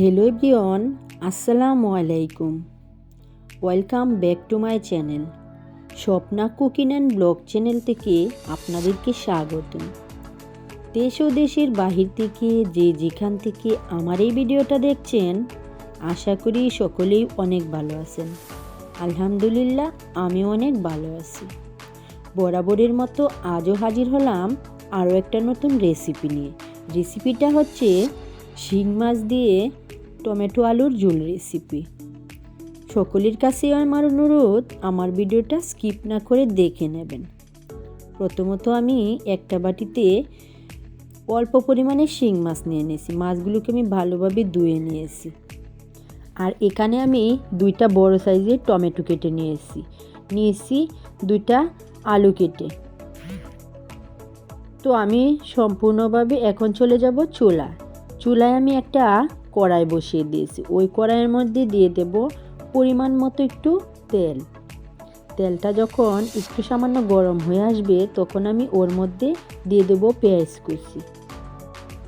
Hello everyone আসসালামু আলাইকুম welcome back to my channel Swapna cooking and blog channel থেকে আপনাদেরকে স্বাগত দেশ ও দেশের বাহির থেকে যে যেখান থেকে আমার এই ভিডিওটা দেখছেন, আশা করি সকলেই অনেক ভালো আছেন। আলহামদুলিল্লাহ, আমি অনেক ভালো আছি। বরাবরের মতো আজও হাজির হলাম আরও একটা নতুন রেসিপি নিয়ে। রেসিপিটা হচ্ছে শিং মাছ দিয়ে টমেটো আলুর ঝোল রেসিপি সকলের কাছে আমার অনুরোধ, আমার ভিডিওটা স্কিপ না করে দেখে নেবেন। প্রথমত আমি একটা বাটিতে অল্প পরিমাণে শিং মাছ নিয়ে নিয়েছি। মাছগুলোকে আমি ভালোভাবে ধুয়ে নিয়েছি। আর এখানে আমি দুইটা বড় সাইজের টমেটো কেটে নিয়েছি। নিয়েছি দুইটা আলু কেটে। তো আমি সম্পূর্ণভাবে এখন চলে যাব চুলা চুলায় আমি একটা কড়াই বসিয়ে দিয়েছি। ওই কড়াইয়ের মধ্যে দিয়ে দেব পরিমাণ মতো একটু তেল। তেলটা যখন একটু সামান্য গরম হয়ে আসবে, তখন আমি ওর মধ্যে দিয়ে দেব পেঁয়াজ কুচি।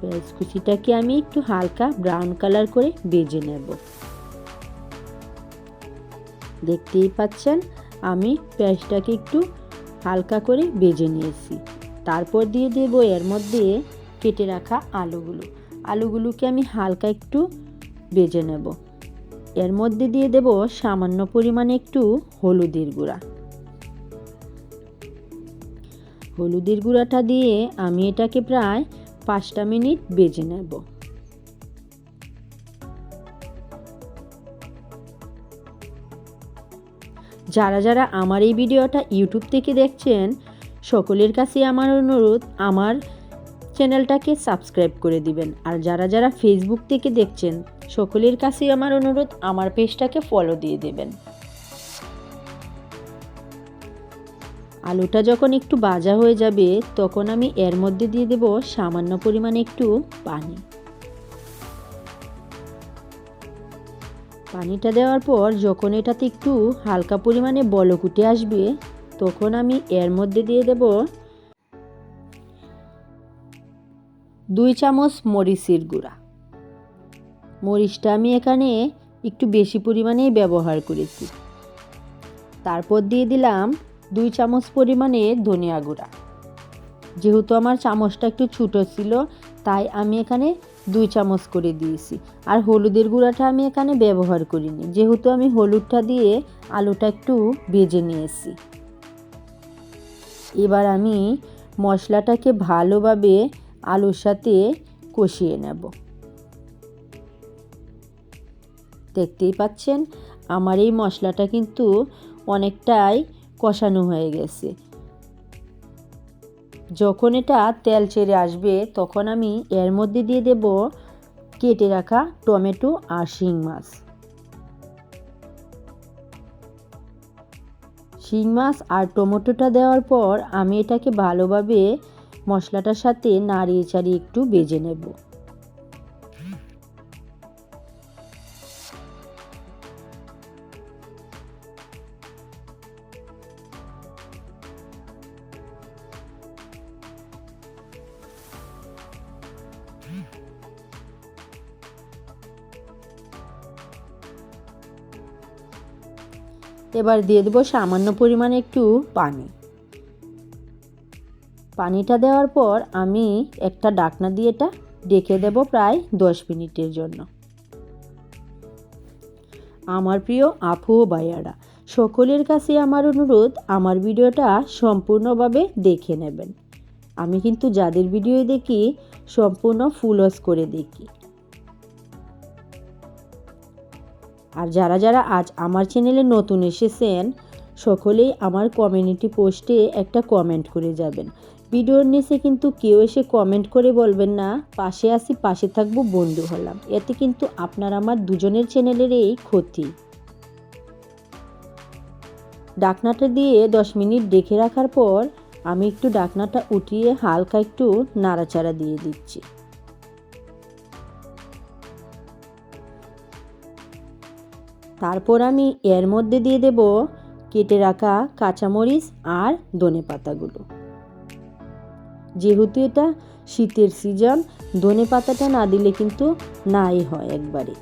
পেঁয়াজ কুচিটাকে আমি একটু হালকা ব্রাউন কালার করে বেজে নেব। দেখতেই পাচ্ছেন, আমি পেঁয়াজটাকে একটু হালকা করে বেজে নিয়েছি। তারপর দিয়ে দেব এর মধ্যে কেটে রাখা আলুগুলো। আলুগুলোকে আমি হালকা একটু বেজে নেব। এর মধ্যে দিয়ে দেব সামান্য পরিমাণে একটু হলুদের গুঁড়া। হলুদের গুঁড়াটা দিয়ে আমি এটাকে প্রায় পাঁচটা মিনিট বেজে নেব। যারা যারা আমার এই ভিডিওটা ইউটিউব থেকে দেখছেন, সকলের কাছে আমার অনুরোধ, আমার চ্যানেলটাকে সাবস্ক্রাইব করে দিবেন। আর যারা যারা ফেসবুক থেকে দেখছেন, সকলের কাছে আমার অনুরোধ, আমার পেজটাকে ফলো দিয়ে দেবেন। আলুটা যখন একটু বাজা হয়ে যাবে, তখন আমি এর মধ্যে দিয়ে দেব সামান্য পরিমাণে একটু পানি। পানিটা দেওয়ার পর যখন এটাতে একটু হালকা পরিমাণে বলক উঠে আসবে, তখন আমি এর মধ্যে দিয়ে দেব দুই চামচ মরিচের গুঁড়া। মরিচটা আমি এখানে একটু বেশি পরিমাণেই ব্যবহার করেছি। তারপর দিয়ে দিলাম দুই চামচ পরিমাণে ধনিয়া গুঁড়া। যেহেতু আমার চামচটা একটু ছোটো ছিল, তাই আমি এখানে দুই চামচ করে দিয়েছি। আর হলুদের গুঁড়াটা আমি এখানে ব্যবহার করিনি। যেহেতু আমি হলুদটা দিয়ে আলুটা একটু ভেজে নিয়েছি। এবার আমি মশলাটাকে ভালোভাবে আলুর সাথে কষিয়ে নেব। দেখতেই পাচ্ছেন, আমার এই মশলাটা কিন্তু অনেকটাই কষানো হয়ে গেছে। যখন এটা তেল ছেড়ে আসবে, তখন আমি এর মধ্যে দিয়ে দেব কেটে রাখা টমেটো আর শিং মাছ। শিং মাছ আর টমেটোটা দেওয়ার পর আমি এটাকে ভালোভাবে মশলাটার সাথে নাড়িয়ে চাড়িয়ে একটু বেজে নেব। এবার দিয়ে দেবো সামান্য পরিমাণে একটু পানি। পানিটা দেওয়ার পর আমি একটা ডাকনা দিয়ে এটা ডেকে দেব প্রায় দশ মিনিটের জন্য। আমার প্রিয় আপু ও ভাইয়ারা, সকলের কাছে আমার অনুরোধ, আমার ভিডিওটা সম্পূর্ণভাবে দেখে নেবেন। আমি কিন্তু যাদের ভিডিও দেখি, সম্পূর্ণ ফুলস করে দেখি। আর যারা যারা আজ আমার চ্যানেলে নতুন এসেছেন সকলেই আমার কমিউনিটি পোস্টে একটা কমেন্ট করে যাবেন। ভিডিওর নিচে কিন্তু কেউ এসে কমেন্ট করে বলবেন না, পাশে আসি পাশে থাকব, বন্ধু হলাম। এতে কিন্তু আপনার আমার দুজনের চ্যানেলের এই ক্ষতি। ডাকনাটা দিয়ে দশ মিনিট ডেকে রাখার পর আমি একটু ডাকনাটা উঠিয়ে হালকা একটু নাড়াচাড়া দিয়ে দিচ্ছি। তারপর আমি এর মধ্যে দিয়ে দেব কেটে রাখা কাঁচামরিচ আর ধনে পাতাগুলো। যেহেতু এটা শীতের সিজন, ধনে পাতাটা না দিলে কিন্তু নাই হয় একবারে।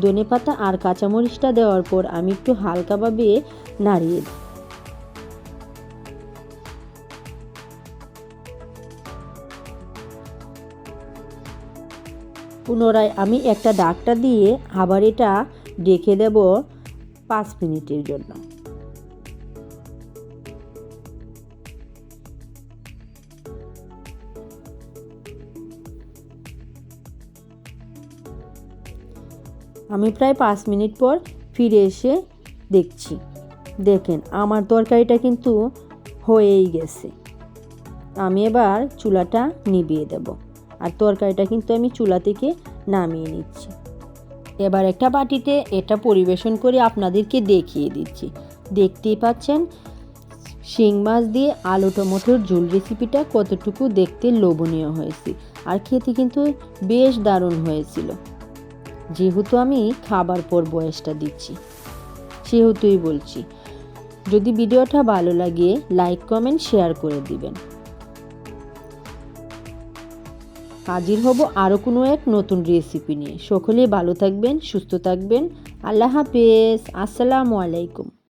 ধনে পাতা আর কাঁচামরিচটা দেওয়ার পর আমি একটু হালকাভাবে নাড়িয়ে দিই। পুনরায় আমি একটা ডাকটা দিয়ে আবার এটা ডেকে দেব পাঁচ মিনিটের জন্য। আমি প্রায় পাঁচ মিনিট পর ফিরে এসে দেখছি। দেখেন, আমার তরকারিটা কিন্তু হয়েই গেছে। আমি এবার চুলাটা নিভিয়ে দেব। আর তরকারিটা কিন্তু আমি চুলা থেকে নামিয়ে নিচ্ছি। এবার একটা বাটিতে এটা পরিবেশন করে আপনাদেরকে দেখিয়ে দিচ্ছি। দেখতেই পাচ্ছেন, শিং মাছ দিয়ে আলু টমেটোর ঝোল রেসিপিটা কতটুকু দেখতে লোভনীয় হয়েছে। আর খেতে কিন্তু বেশ দারুণ হয়েছিল। যেহেতু আমি খাবার পর বয়সটা দিচ্ছি, সেহেতুই বলছি। যদি ভিডিওটা ভালো লাগে লাইক কমেন্ট শেয়ার করে দিবেন। হাজির হব আরও কোনো এক নতুন রেসিপি নিয়ে। সকলে ভালো থাকবেন, সুস্থ থাকবেন। আল্লাহ হাফেজ। আসসালামু আলাইকুম।